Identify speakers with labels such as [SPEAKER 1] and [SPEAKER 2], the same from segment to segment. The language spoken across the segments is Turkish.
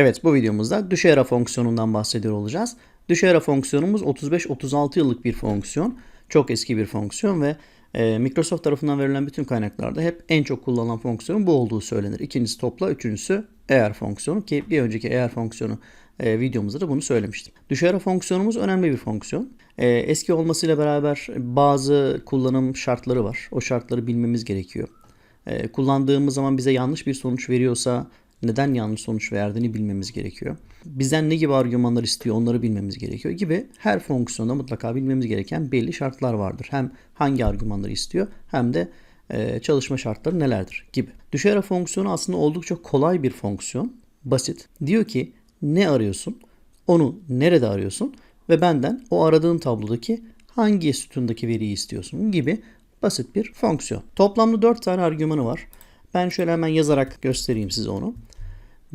[SPEAKER 1] Evet bu videomuzda düşey fonksiyonundan bahsediyor olacağız. Düşey fonksiyonumuz 35-36 yıllık bir fonksiyon. Çok eski bir fonksiyon ve e, Microsoft tarafından verilen bütün kaynaklarda hep en çok kullanılan fonksiyonun bu olduğu söylenir. İkincisi topla, üçüncüsü eğer fonksiyonu ki bir önceki eğer fonksiyonu e, videomuzda da bunu söylemiştim. Düşey fonksiyonumuz önemli bir fonksiyon. E, eski olmasıyla beraber bazı kullanım şartları var. O şartları bilmemiz gerekiyor. E, kullandığımız zaman bize yanlış bir sonuç veriyorsa neden yanlış sonuç verdiğini bilmemiz gerekiyor. Bizden ne gibi argümanlar istiyor onları bilmemiz gerekiyor gibi her fonksiyonda mutlaka bilmemiz gereken belli şartlar vardır. Hem hangi argümanları istiyor hem de e, çalışma şartları nelerdir gibi. Düşey fonksiyonu aslında oldukça kolay bir fonksiyon. Basit. Diyor ki ne arıyorsun? Onu nerede arıyorsun? Ve benden o aradığın tablodaki hangi sütundaki veriyi istiyorsun gibi basit bir fonksiyon. Toplamda 4 tane argümanı var. Ben şöyle hemen yazarak göstereyim size onu.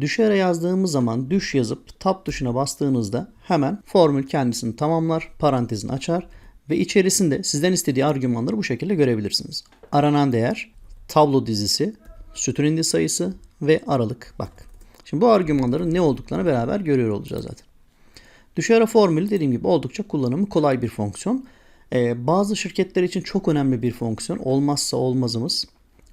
[SPEAKER 1] Düşere yazdığımız zaman düş yazıp tab tuşuna bastığınızda hemen formül kendisini tamamlar, parantezini açar ve içerisinde sizden istediği argümanları bu şekilde görebilirsiniz. Aranan değer, tablo dizisi, sütun indi sayısı ve aralık. Bak. Şimdi bu argümanların ne olduklarını beraber görüyor olacağız zaten. Düşere formülü dediğim gibi oldukça kullanımı kolay bir fonksiyon. Ee, bazı şirketler için çok önemli bir fonksiyon. Olmazsa olmazımız.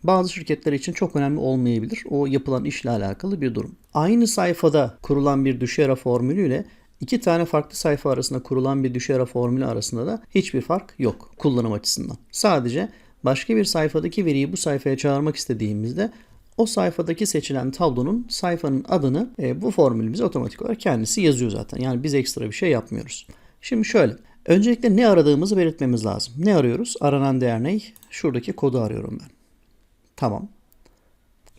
[SPEAKER 1] Bazı şirketler için çok önemli olmayabilir. O yapılan işle alakalı bir durum. Aynı sayfada kurulan bir düşera formülüyle iki tane farklı sayfa arasında kurulan bir düşera formülü arasında da hiçbir fark yok kullanım açısından. Sadece başka bir sayfadaki veriyi bu sayfaya çağırmak istediğimizde o sayfadaki seçilen tablonun sayfanın adını e, bu formül bize otomatik olarak kendisi yazıyor zaten. Yani biz ekstra bir şey yapmıyoruz. Şimdi şöyle. Öncelikle ne aradığımızı belirtmemiz lazım. Ne arıyoruz? Aranan değer ne? Şuradaki kodu arıyorum ben. Tamam.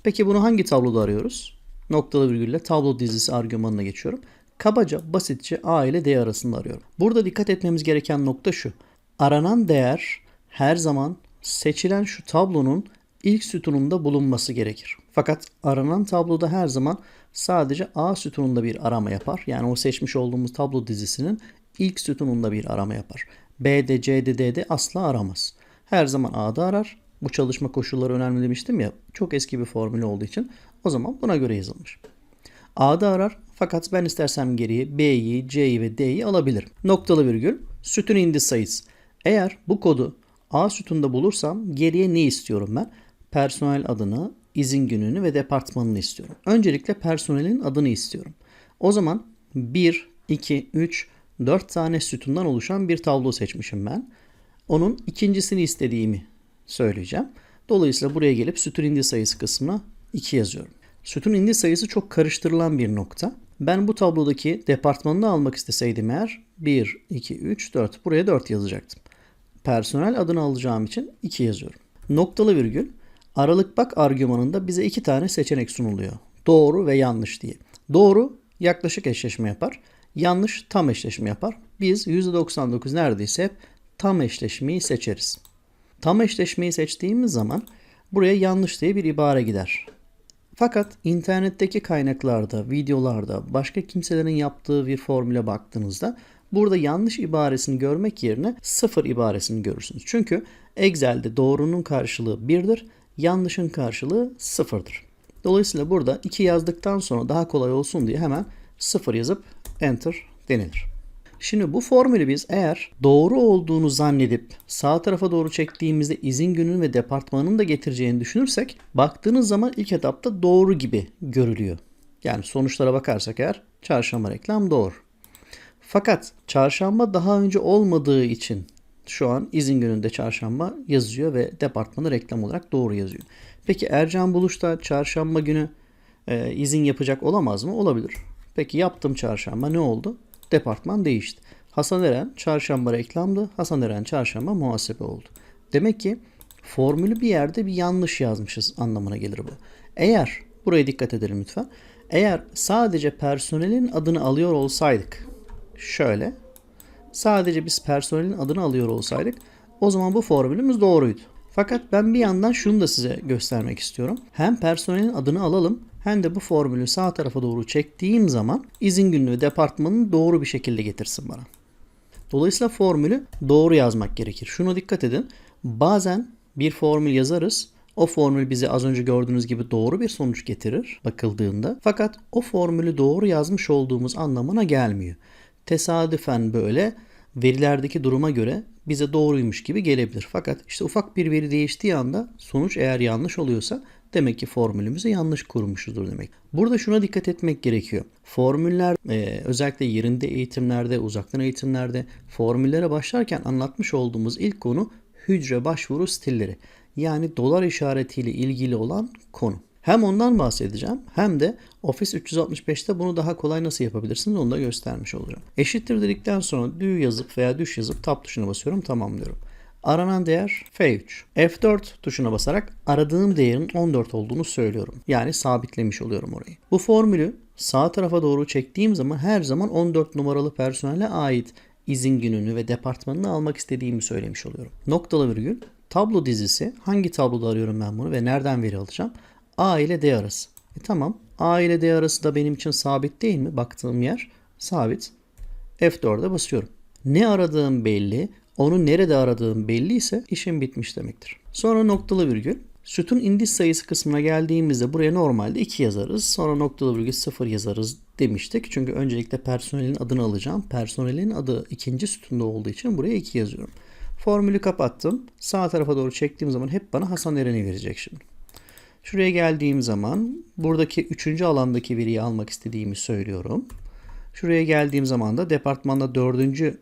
[SPEAKER 1] Peki bunu hangi tabloda arıyoruz? Noktalı virgülle tablo dizisi argümanına geçiyorum. Kabaca basitçe A ile D arasında arıyorum. Burada dikkat etmemiz gereken nokta şu. Aranan değer her zaman seçilen şu tablonun ilk sütununda bulunması gerekir. Fakat aranan tabloda her zaman sadece A sütununda bir arama yapar. Yani o seçmiş olduğumuz tablo dizisinin ilk sütununda bir arama yapar. B'de, C'de, D'de asla aramaz. Her zaman A'da arar. Bu çalışma koşulları önemli demiştim ya. Çok eski bir formülü olduğu için o zaman buna göre yazılmış. A'da arar fakat ben istersem geriye B'yi, C'yi ve D'yi alabilirim. Noktalı virgül sütun indi sayısı. Eğer bu kodu A sütunda bulursam geriye ne istiyorum ben? Personel adını, izin gününü ve departmanını istiyorum. Öncelikle personelin adını istiyorum. O zaman 1, 2, 3, 4 tane sütundan oluşan bir tablo seçmişim ben. Onun ikincisini istediğimi söyleyeceğim. Dolayısıyla buraya gelip sütun indi sayısı kısmına 2 yazıyorum. Sütun indi sayısı çok karıştırılan bir nokta. Ben bu tablodaki departmanını almak isteseydim eğer 1, 2, 3, 4 buraya 4 yazacaktım. Personel adını alacağım için 2 yazıyorum. Noktalı virgül aralık bak argümanında bize iki tane seçenek sunuluyor. Doğru ve yanlış diye. Doğru yaklaşık eşleşme yapar. Yanlış tam eşleşme yapar. Biz %99 neredeyse hep tam eşleşmeyi seçeriz. Tam eşleşmeyi seçtiğimiz zaman buraya yanlış diye bir ibare gider. Fakat internetteki kaynaklarda, videolarda, başka kimselerin yaptığı bir formüle baktığınızda burada yanlış ibaresini görmek yerine sıfır ibaresini görürsünüz. Çünkü Excel'de doğrunun karşılığı 1'dir, yanlışın karşılığı sıfırdır. Dolayısıyla burada 2 yazdıktan sonra daha kolay olsun diye hemen sıfır yazıp enter denilir. Şimdi bu formülü biz eğer doğru olduğunu zannedip sağ tarafa doğru çektiğimizde izin gününün ve departmanın da getireceğini düşünürsek baktığınız zaman ilk etapta doğru gibi görülüyor. Yani sonuçlara bakarsak eğer çarşamba reklam doğru. Fakat çarşamba daha önce olmadığı için şu an izin gününde çarşamba yazıyor ve departmanı reklam olarak doğru yazıyor. Peki Ercan Buluş'ta çarşamba günü e, izin yapacak olamaz mı? Olabilir. Peki yaptım çarşamba ne oldu? Departman değişti. Hasan Eren çarşamba reklamdı. Hasan Eren çarşamba muhasebe oldu. Demek ki formülü bir yerde bir yanlış yazmışız anlamına gelir bu. Eğer buraya dikkat edelim lütfen. Eğer sadece personelin adını alıyor olsaydık şöyle sadece biz personelin adını alıyor olsaydık o zaman bu formülümüz doğruydu. Fakat ben bir yandan şunu da size göstermek istiyorum. Hem personelin adını alalım hem de bu formülü sağ tarafa doğru çektiğim zaman izin günlüğü departmanını doğru bir şekilde getirsin bana. Dolayısıyla formülü doğru yazmak gerekir. Şuna dikkat edin. Bazen bir formül yazarız. O formül bize az önce gördüğünüz gibi doğru bir sonuç getirir bakıldığında. Fakat o formülü doğru yazmış olduğumuz anlamına gelmiyor. Tesadüfen böyle verilerdeki duruma göre bize doğruymuş gibi gelebilir. Fakat işte ufak bir veri değiştiği anda sonuç eğer yanlış oluyorsa demek ki formülümüzü yanlış kurmuşuzdur demek. Burada şuna dikkat etmek gerekiyor. Formüller e, özellikle yerinde eğitimlerde, uzaktan eğitimlerde formüllere başlarken anlatmış olduğumuz ilk konu hücre başvuru stilleri. Yani dolar işaretiyle ilgili olan konu. Hem ondan bahsedeceğim hem de Office 365'te bunu daha kolay nasıl yapabilirsiniz onu da göstermiş olacağım. Eşittir dedikten sonra düğü yazıp veya düş yazıp tab tuşuna basıyorum tamamlıyorum. Aranan değer F3. F4 tuşuna basarak aradığım değerin 14 olduğunu söylüyorum. Yani sabitlemiş oluyorum orayı. Bu formülü sağ tarafa doğru çektiğim zaman her zaman 14 numaralı personele ait izin gününü ve departmanını almak istediğimi söylemiş oluyorum. Noktalı virgül tablo dizisi hangi tabloda arıyorum ben bunu ve nereden veri alacağım? A ile D arası. E tamam. A ile D arası da benim için sabit değil mi? Baktığım yer sabit. F4'e basıyorum. Ne aradığım belli, onu nerede aradığım belli ise işim bitmiş demektir. Sonra noktalı virgül. Sütun indiz sayısı kısmına geldiğimizde buraya normalde 2 yazarız. Sonra noktalı virgül 0 yazarız demiştik. Çünkü öncelikle personelin adını alacağım. Personelin adı ikinci sütunda olduğu için buraya 2 yazıyorum. Formülü kapattım. Sağ tarafa doğru çektiğim zaman hep bana Hasan Eren'i verecek şimdi. Şuraya geldiğim zaman buradaki üçüncü alandaki veriyi almak istediğimi söylüyorum. Şuraya geldiğim zaman da departmanda dördüncü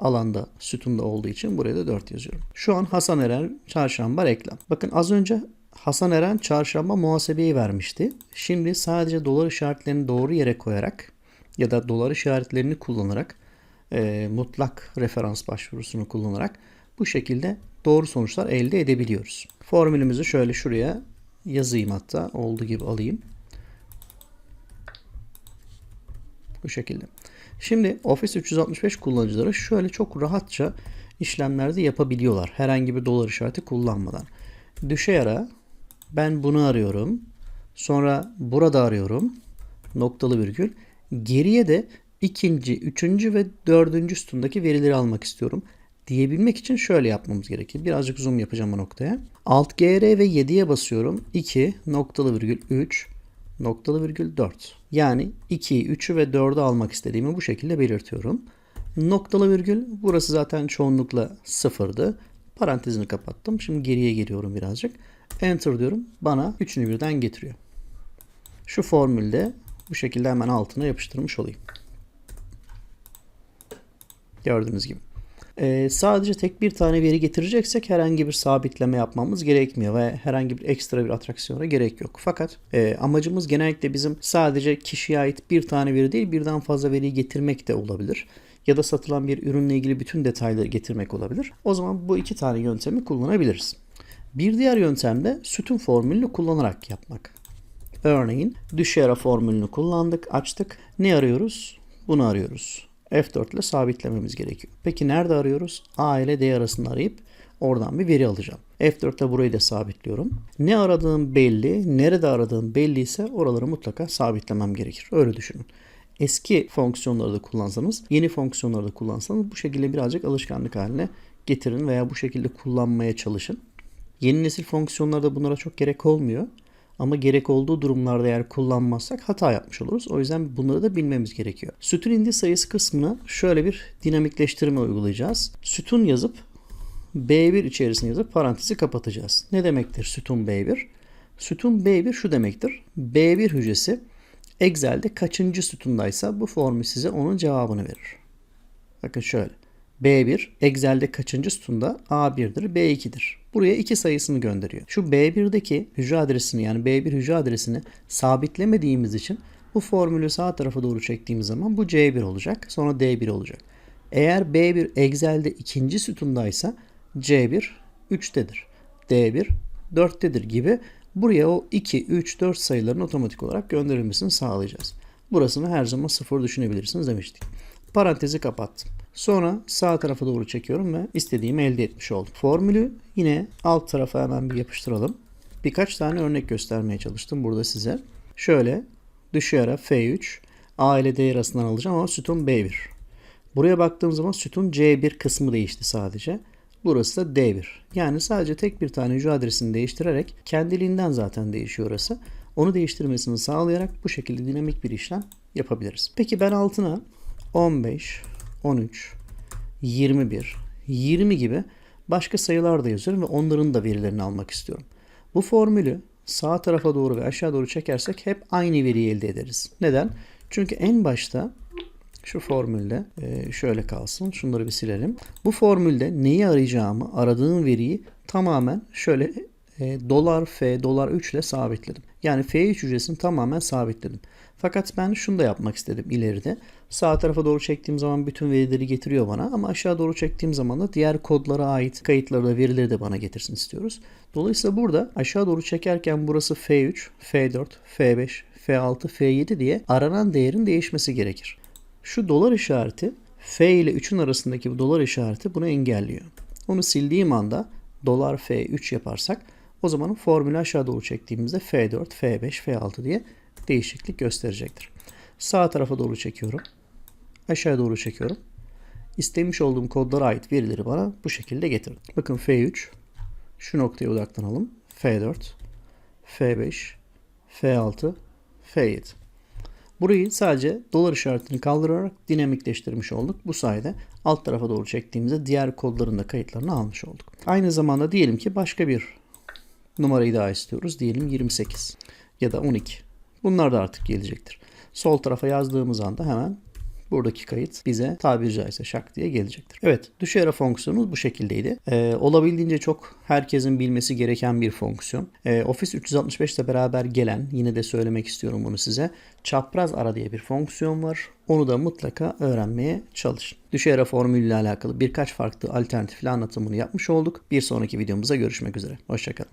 [SPEAKER 1] alanda sütunda olduğu için buraya da 4 yazıyorum. Şu an Hasan Eren çarşamba reklam. Bakın az önce Hasan Eren çarşamba muhasebeyi vermişti. Şimdi sadece dolar işaretlerini doğru yere koyarak ya da dolar işaretlerini kullanarak e, mutlak referans başvurusunu kullanarak bu şekilde doğru sonuçlar elde edebiliyoruz. Formülümüzü şöyle şuraya yazayım hatta olduğu gibi alayım. Bu şekilde. Şimdi Office 365 kullanıcıları şöyle çok rahatça işlemlerde yapabiliyorlar. Herhangi bir dolar işareti kullanmadan. Düşe ara ben bunu arıyorum. Sonra burada arıyorum. Noktalı virgül. Geriye de ikinci, üçüncü ve dördüncü sütundaki verileri almak istiyorum. Diyebilmek için şöyle yapmamız gerekir. Birazcık zoom yapacağım bu noktaya. Alt GR ve 7'ye basıyorum. 2 noktalı virgül 3 noktalı virgül 4. Yani 2'yi, 3'ü ve 4'ü almak istediğimi bu şekilde belirtiyorum. Noktalı virgül burası zaten çoğunlukla sıfırdı. Parantezini kapattım. Şimdi geriye geliyorum birazcık. Enter diyorum. Bana üçünü birden getiriyor. Şu formülde bu şekilde hemen altına yapıştırmış olayım. Gördüğünüz gibi. Ee, sadece tek bir tane veri getireceksek herhangi bir sabitleme yapmamız gerekmiyor ve herhangi bir ekstra bir atraksiyona gerek yok. Fakat e, amacımız genellikle bizim sadece kişiye ait bir tane veri değil birden fazla veriyi getirmek de olabilir. Ya da satılan bir ürünle ilgili bütün detayları getirmek olabilir. O zaman bu iki tane yöntemi kullanabiliriz. Bir diğer yöntem de sütun formülünü kullanarak yapmak. Örneğin düşey ara formülünü kullandık, açtık. Ne arıyoruz? Bunu arıyoruz. F4 ile sabitlememiz gerekiyor. Peki nerede arıyoruz? A ile D arasında arayıp oradan bir veri alacağım. F4'te burayı da sabitliyorum. Ne aradığım belli, nerede aradığım belli ise oraları mutlaka sabitlemem gerekir. Öyle düşünün. Eski fonksiyonları da kullansanız, yeni fonksiyonları da kullansanız bu şekilde birazcık alışkanlık haline getirin veya bu şekilde kullanmaya çalışın. Yeni nesil fonksiyonlarda bunlara çok gerek olmuyor. Ama gerek olduğu durumlarda eğer kullanmazsak hata yapmış oluruz. O yüzden bunları da bilmemiz gerekiyor. Sütun indi sayısı kısmına şöyle bir dinamikleştirme uygulayacağız. Sütun yazıp B1 içerisine yazıp parantezi kapatacağız. Ne demektir sütun B1? Sütun B1 şu demektir. B1 hücresi Excel'de kaçıncı sütundaysa bu formül size onun cevabını verir. Bakın şöyle. B1 Excel'de kaçıncı sütunda A1'dir, B2'dir. Buraya 2 sayısını gönderiyor. Şu B1'deki hücre adresini yani B1 hücre adresini sabitlemediğimiz için bu formülü sağ tarafa doğru çektiğimiz zaman bu C1 olacak. Sonra D1 olacak. Eğer B1 Excel'de ikinci sütundaysa C1 3'tedir. D1 4'tedir gibi buraya o 2, 3, 4 sayıların otomatik olarak gönderilmesini sağlayacağız. Burasını her zaman sıfır düşünebilirsiniz demiştik. Parantezi kapattım. Sonra sağ tarafa doğru çekiyorum ve istediğimi elde etmiş oldum. Formülü yine alt tarafa hemen bir yapıştıralım. Birkaç tane örnek göstermeye çalıştım burada size. Şöyle düşü ara F3 A ile D arasından alacağım ama sütun B1. Buraya baktığım zaman sütun C1 kısmı değişti sadece. Burası da D1. Yani sadece tek bir tane hücre adresini değiştirerek kendiliğinden zaten değişiyor orası. Onu değiştirmesini sağlayarak bu şekilde dinamik bir işlem yapabiliriz. Peki ben altına 15, 13, 21, 20 gibi başka sayılar da yazıyorum ve onların da verilerini almak istiyorum. Bu formülü sağ tarafa doğru ve aşağı doğru çekersek hep aynı veriyi elde ederiz. Neden? Çünkü en başta şu formülde e, şöyle kalsın. Şunları bir silelim. Bu formülde neyi arayacağımı, aradığım veriyi tamamen şöyle e, dolar F, dolar 3 ile sabitledim. Yani F3 hücresini tamamen sabitledim. Fakat ben şunu da yapmak istedim ileride. Sağ tarafa doğru çektiğim zaman bütün verileri getiriyor bana ama aşağı doğru çektiğim zaman da diğer kodlara ait kayıtları da verileri de bana getirsin istiyoruz. Dolayısıyla burada aşağı doğru çekerken burası F3, F4, F5, F6, F7 diye aranan değerin değişmesi gerekir. Şu dolar işareti F ile 3'ün arasındaki bu dolar işareti bunu engelliyor. Onu sildiğim anda dolar F3 yaparsak o zaman formülü aşağı doğru çektiğimizde F4, F5, F6 diye değişiklik gösterecektir. Sağ tarafa doğru çekiyorum. Aşağı doğru çekiyorum. İstemiş olduğum kodlara ait verileri bana bu şekilde getirdi. Bakın F3 şu noktaya odaklanalım. F4, F5, F6, F7. Burayı sadece dolar işaretini kaldırarak dinamikleştirmiş olduk. Bu sayede alt tarafa doğru çektiğimizde diğer kodların da kayıtlarını almış olduk. Aynı zamanda diyelim ki başka bir numarayı daha istiyoruz. Diyelim 28 ya da 12. Bunlar da artık gelecektir. Sol tarafa yazdığımız anda hemen buradaki kayıt bize tabiri caizse şak diye gelecektir. Evet düşe fonksiyonumuz bu şekildeydi. Ee, olabildiğince çok herkesin bilmesi gereken bir fonksiyon. Ee, Office 365 ile beraber gelen yine de söylemek istiyorum bunu size. Çapraz ara diye bir fonksiyon var. Onu da mutlaka öğrenmeye çalışın. Düşe ara formülüyle alakalı birkaç farklı alternatifli anlatımını yapmış olduk. Bir sonraki videomuzda görüşmek üzere. Hoşçakalın.